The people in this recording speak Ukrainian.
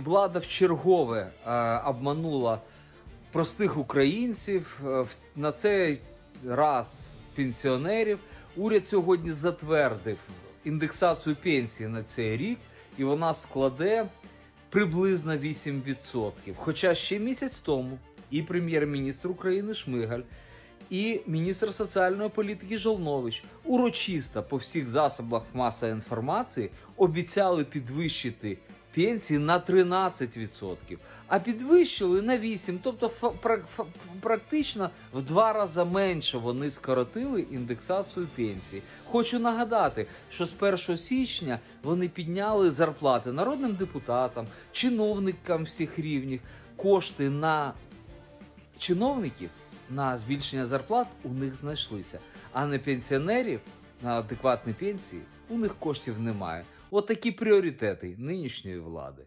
Влада в чергове е, обманула простих українців. Е, На цей раз пенсіонерів. Уряд сьогодні затвердив індексацію пенсії на цей рік, і вона складе приблизно 8%. Хоча ще місяць тому і прем'єр-міністр України Шмигаль, і міністр соціальної політики Жолнович урочисто по всіх засобах масової інформації обіцяли підвищити пенсії на 13%, а підвищили на 8%. Тобто практично в два рази менше вони скоротили індексацію пенсії. Хочу нагадати, що з 1 січня вони підняли зарплати народним депутатам, чиновникам всіх рівнів, кошти на чиновників на збільшення зарплат у них знайшлися, а на пенсіонерів на адекватні пенсії у них коштів немає. От пріоритети нинішньої влади.